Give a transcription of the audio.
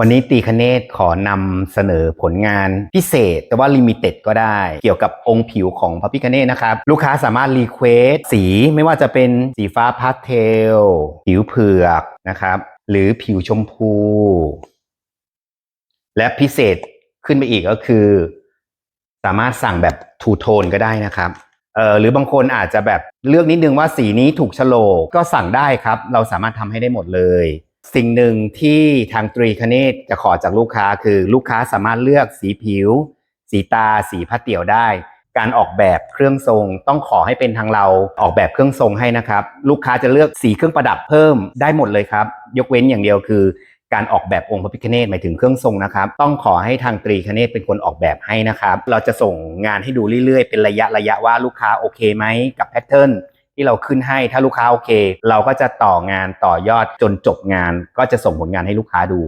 วันนี้ตีคเนตขอนำเสนอผลงานพิเศษ แต่ว่าลิมิเต็ดก็ได้ เกี่ยวกับองค์ผิวของพระพิคเนตนะครับ ลูกค้าสามารถรีเควสสีไม่ว่าจะเป็นสีฟ้าพาสเทล ผิวเผือกนะครับ หรือผิวชมพู และพิเศษขึ้นไปอีกก็คือ สามารถสั่งแบบทูโทนก็ได้นะครับเออหรือบางคนอาจจะแบบเลือกนิดนึงว่าสีนี้ถูกโฉลกก็สั่งได้ครับ เราสามารถทำให้ได้หมดเลย สิ่งหนึ่งที่ทางตรีคเนตจะขอจากลูกค้าคือลูกค้าสามารถเลือกสีผิว สีตา สีผ้าเตี่ยวได้ การออกแบบเครื่องทรง ต้องขอให้เป็นทางเราออกแบบเครื่องทรงให้นะครับ ลูกค้าจะเลือกสีเครื่องประดับเพิ่มได้หมดเลยครับ ยกเว้นอย่างเดียวคือ การออกแบบองค์พระพิฆเนศหมายถึงเครื่องทรงนะครับ ต้องขอให้ทางตรีคเนศเป็นคนออกแบบให้นะครับ เราจะส่งงานให้ดูเรื่อยๆ เป็นระยะระยะว่าลูกค้าโอเคไหมกับแพทเทิร์น ที่เราขึ้นให้ถ้าลูกค้าโอเค เราก็จะต่องานต่อยอดจนจบงาน ก็จะส่งผลงานให้ลูกค้าดู